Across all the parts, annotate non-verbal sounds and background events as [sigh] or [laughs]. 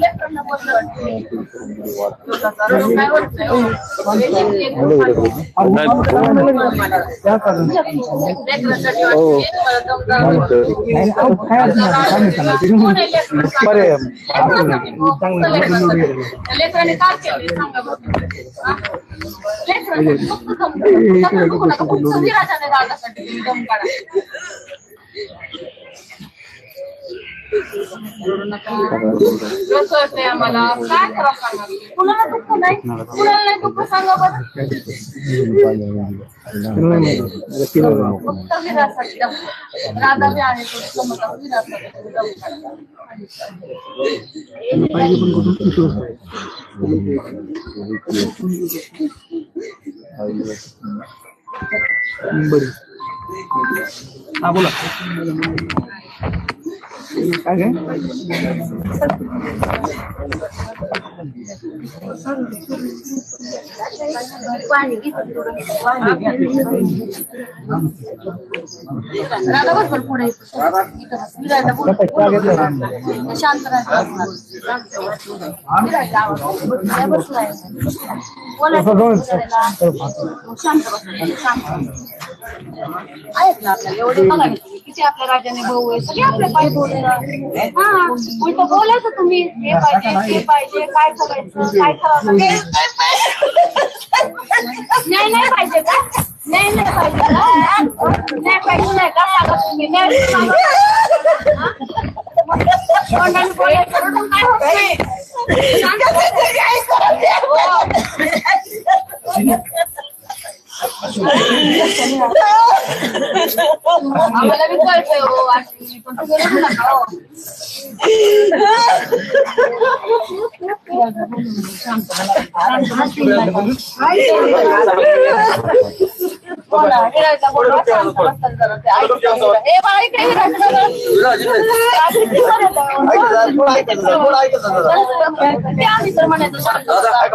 लेकरांनी काय केलं सांगा बरं. लेकरांनी कसं आम्हाला काय करा सांगा कुणाला दुःख नाही कुणाला नाही दुःख सांगा बरं फक्त विरासाठी राधा बी आहे तो समजा विरासाठी हा बोला. काय काय राधा पुढे शांत राहा. शांत बसा. शांत आहेत ना आपल्याला एवढे बघा किती आपल्या राजाने भाऊ आहे सगळे आपल्या हा उलट बोलायचं तुम्ही हे पाहिजे ते पाहिजे काय करायचं काय करावं नाही नाही पाहिजे का नाही नाही पाहिजे का नाही पाहिजे नाही का सांगा तुम्ही नाही तोंडाने बोलायचं काय होत नाही. आम्हाला बी कळतंय हो आठवणी, पण तुम्ही रडू नका हो. बोला, विराजला बोलवा, शांत बसाल जरा ते. ऐकतं. ए, बाळा, इकडे विराज जरा. ते आम्ही तर म्हणायचो शांत बसा.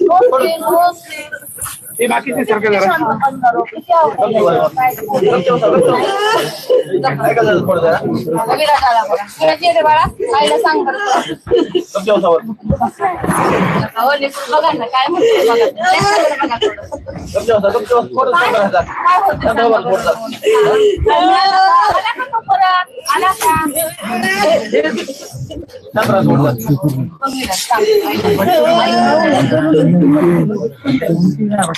नमस्ते, नमस्ते. हे बाकीचे जरा सांग बघा ना काय म्हणते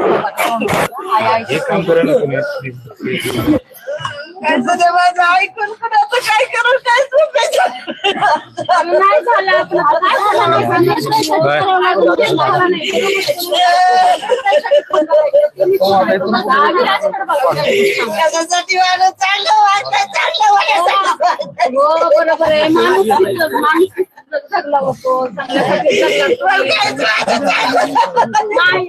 संस्था करते? मग जास्त काय एक काम करा ना तुम्ही अरे नाही झालं आपलं. काय झालं नाही सांगितलं. बाय. झालं नाही. आम्ही राजाकडे बघा. हो बरोबर आहे माणूस तिथं- माणूस तिथं जगला होतो चांगल्यासाठी जगला. [laughs] नाही.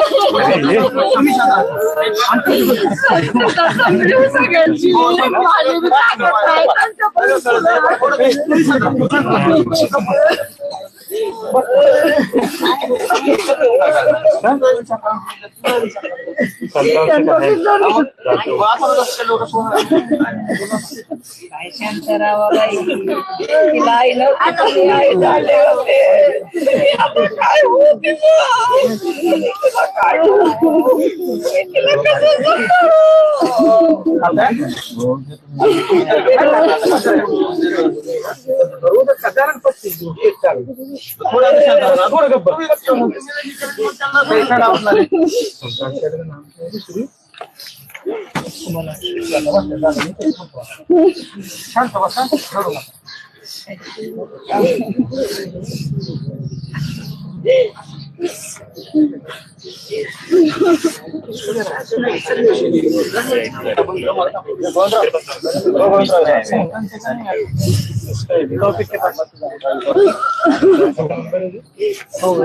[laughs] 何? बी ताकद आहे. काय शांतराव बाई तिला आई नव्हती तुम्ही आई झाले होते आता काय होऊ तिचं? तिला काय होऊ? तिला कसं जगू? शांत बसा रडू नका. हो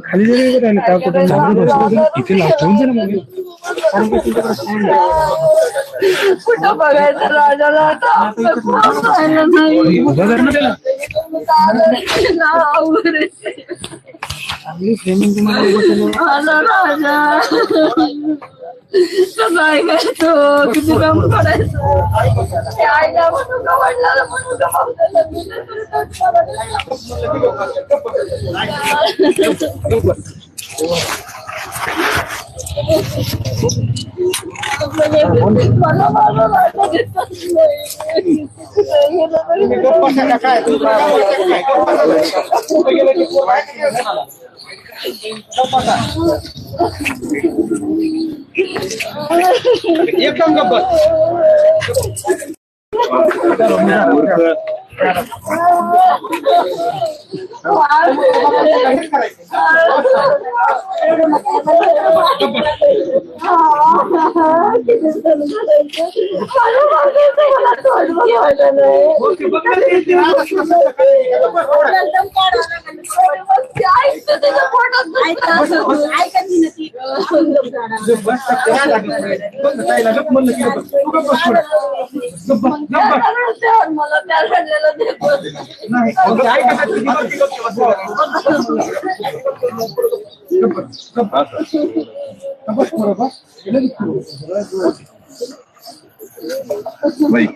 खाली जरी राहिले का कुठे इथे लावून दे ना मग कुठं बघायचं राजाला? आता त्याला चांगली फ्रेमिंग तुम्हाला उभं केलं. आला राजा काय तो किती रम पडायचं ते आईला म्हणून का वडिलाला म्हणून का भावजाला मला माझा राजा दिसत नाही.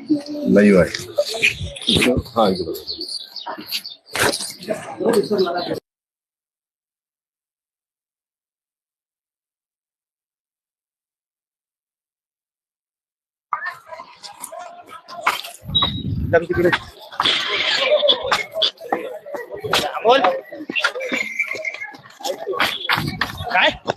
एकदम गप्पा मला त्या रडलेलं देखवत लाईव्ह आहे हा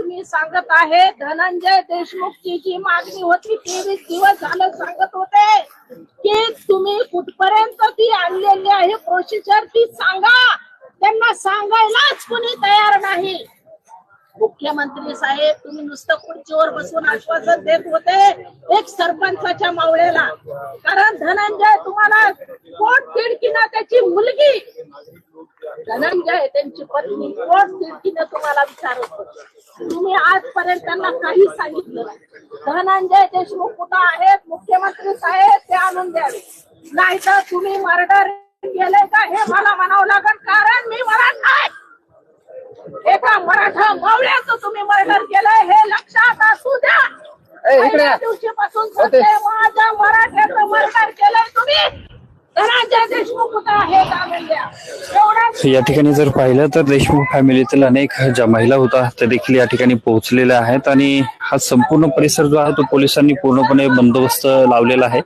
मी सांगत आहे धनंजय देशमुखची जी मागणी होती तेवीस दिवस झालं सांगत होते की तुम्ही कुठपर्यंत ती आणलेली आहे प्रोसिजर ती सांगा. त्यांना सांगायलाच कुणी तयार नाही. मुख्यमंत्री साहेब तुम्ही नुसतं खुर्चीवर बसून आश्वासन देत होते एक सरपंचाच्या मावळेला. कारण धनंजय तुम्हाला कोट तिडकीनं त्याची मुलगी. धनंजय त्यांची पत्नी कोट तिडकीनं तुम्हाला विचारत होते. तुम्ही आजपर्यंत त्यांना काही सांगितलं धनंजय देशमुख कुठं आहेत? मुख्यमंत्री साहेब ते आणून द्यावे नाही तर तुम्ही मर्डर केले का? हे मला म्हणावं लागेल कारण मी मराठा आहे. एका मराठा मावळ्या तुम्ही मर्डर केलंय हे लक्षात असू द्या पहिल्या दिवशीपासून सांगते, माझ्या मराठ्याचं मर्डर केलंय तुम्ही धनाच्या देशमुख कुठं हे दाबून द्या एवढा या ठिकाणी जर पाहिलं तर देशमुख फॅमिलीतील अनेक ज्या महिला होत्या त्या देखील या ठिकाणी पोहोचलेल्या आहेत आणि हा संपूर्ण परिसर जो आहे तो पोलिसांनी पूर्णपणे बंदोबस्त लावलेला आहे.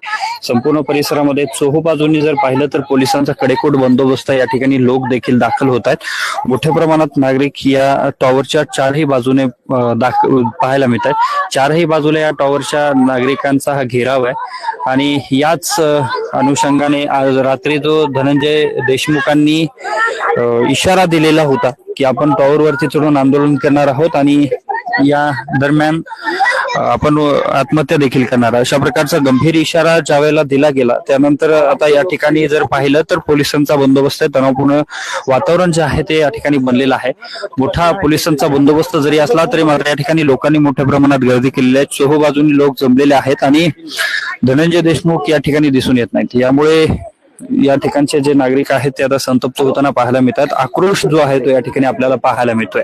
संपूर्ण परिसरामध्ये चोहो बाजूनी जर पाहिलं तर पोलिसांचा कडेकोट बंदोबस्त. या ठिकाणी लोक देखील दाखल होत आहेत. मोठ्या प्रमाणात नागरिक या टॉवरच्या चारही बाजूने पाहायला मिळत आहेत. चारही बाजूला या टॉवरच्या नागरिकांचा हा घेराव आहे. आणि याच अनुषंगाने आज रात्री जो धनंजय देशमुखांनी इशारा दिलेला होता की आपण टॉवरवरती चढून आंदोलन करणार आहोत आणि या दरम्यान आपण आत्महत्या देखील करणार अशा प्रकारचा गंभीर इशारा ज्या वेळेला दिला गेला त्यानंतर आता या ठिकाणी जर पाहिलं तर पोलिसांचा बंदोबस्त आहे. तणावपूर्ण वातावरण जे आहे ते या ठिकाणी बनलेलं आहे. मोठा पोलिसांचा बंदोबस्त जरी असला तरी मात्र या ठिकाणी लोकांनी मोठ्या प्रमाणात गर्दी केलेली आहे. चोहो बाजूनी लोक जमलेले आहेत आणि धनंजय देशमुख या ठिकाणी दिसून येत नाहीत. यामुळे या ठिकाणचे जे नागरिक आहेत ते आता संतप्त होताना पाहायला मिळतात. आक्रोश जो आहे तो या ठिकाणी आपल्याला पाहायला मिळतोय.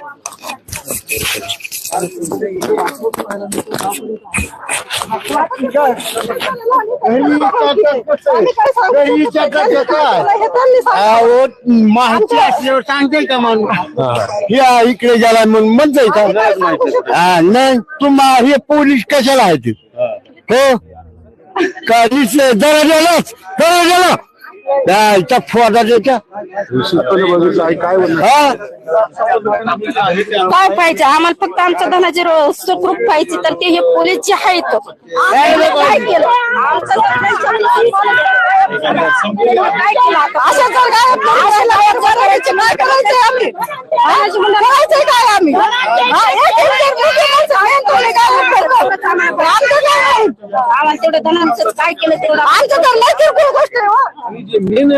सांगते का माणूस या इकडे गेला म्हणून म्हणतोय का हा. नाही तुम्हा हे. पोलीस कशाला आहेत हो. का जरा गेलाच जरा गेला त्या फोडा देत्या काय हा काय पाहिजे आम्हाला फक्त आमच्या धनाचे सुखरूप पाहिजे तर ते हे पोलीस जे आहेत काय केलं आमचं तर काही चाललं नाही. काय केलं आता? असं जर काय करायचंय आम्ही हा? करायचंय काय हा? एक एक? आम्हाला तेवढं धनाचं काय केलं तेवढं आमचं तर लय किरकोळ गोष्ट आहे हो. मेन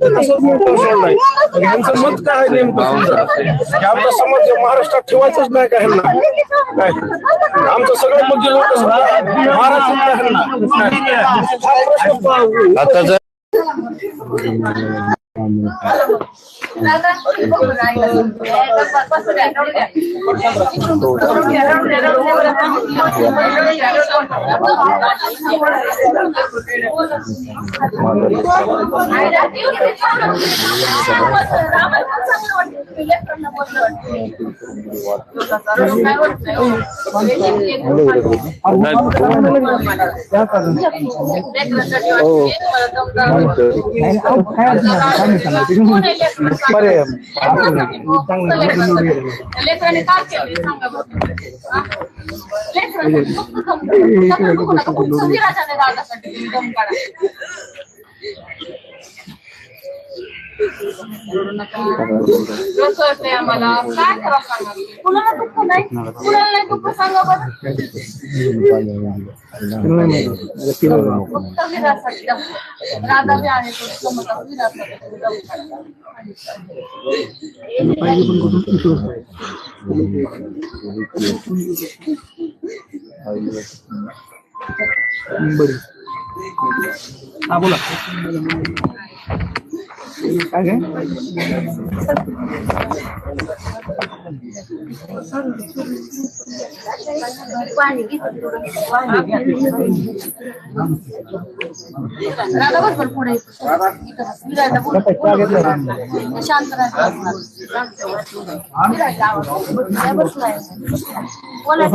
तर नाही तुम्ही. यांचं मत काय आहे नेमकं समजा की आपला समाज महाराष्ट्रात ठेवायचंच नाही का ह्यांना काय आमचं सगळं होतं समजा महाराष्ट्रात ह्यांना नाही. हा प्रश्न प- आता जर लेकरांनी काय केलं सांगा बरं. आम्हाला. काय करा सांगा कुणाला दुःख नाही? कुणाला नाही दुःख सांगा बरं? फक्त विरासाठी दम काढा. राधा आहे तो बरं. हा बोला.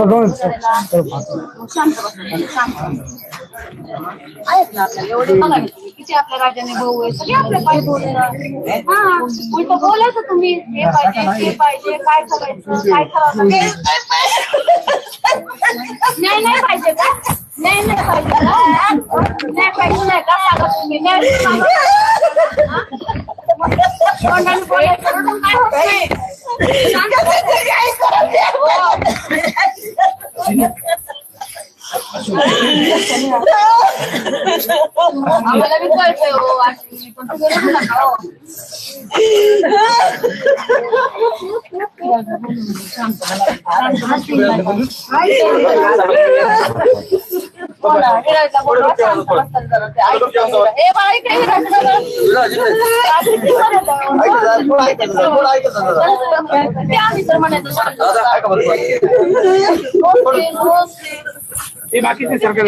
बोल. शांत शांत बस. आहेत ना आपल्याला एवढे बघा किती आपल्या राजाने भाऊ आहे सगळे आपल्या पाय बोलायला उलट बोलायचं तुम्ही. हे पाहिजे ते पाहिजे काय करायचं काय करावं? नाही नाही पाहिजे का? नाही नाही पाहिजे का? नाही पाहिजे नाही का? सांगा तुम्ही. नाही सांगा. तोंडाने बोलायचं? रडून काय होत नाही. [laughs] शांत आम्हाला बी कळतंय हो आजी, पण तुम्ही रडू नका हो. हे बाकीचे सरकार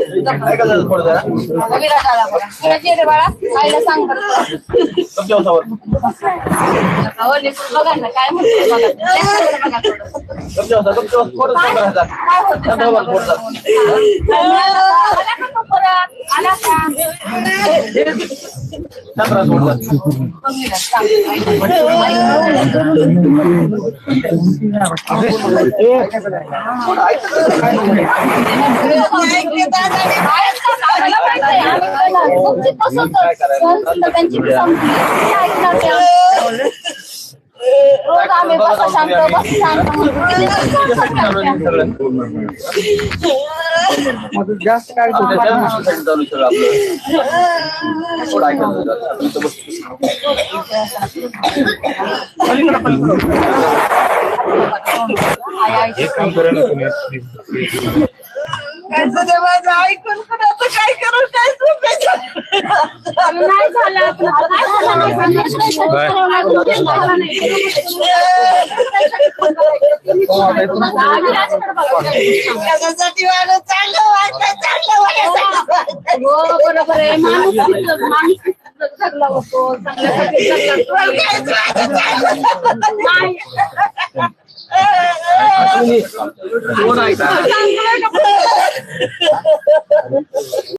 [laughs] जरा. किती अवघड आहे. विराट आला बघा. विराट ये रे बाळा आईला सांग बरं. अहो, लेकरू बघा ना काय म्हणते बघा. लेकरू बघा थोडं. काय काय होते सांगा बरं. आला का तो परत? आला का? बघ विराट, सांग. रोज आम्ही बस शांत बस शांत ऐकून पण आता काय काय नाही झालं आपलं. वाटतं चांगलं वाटतं हो बरोबर आहे. माणूस किती- माणूस किती जगला होतो. चांगल्यासाठी जगला. नाही. चांगलं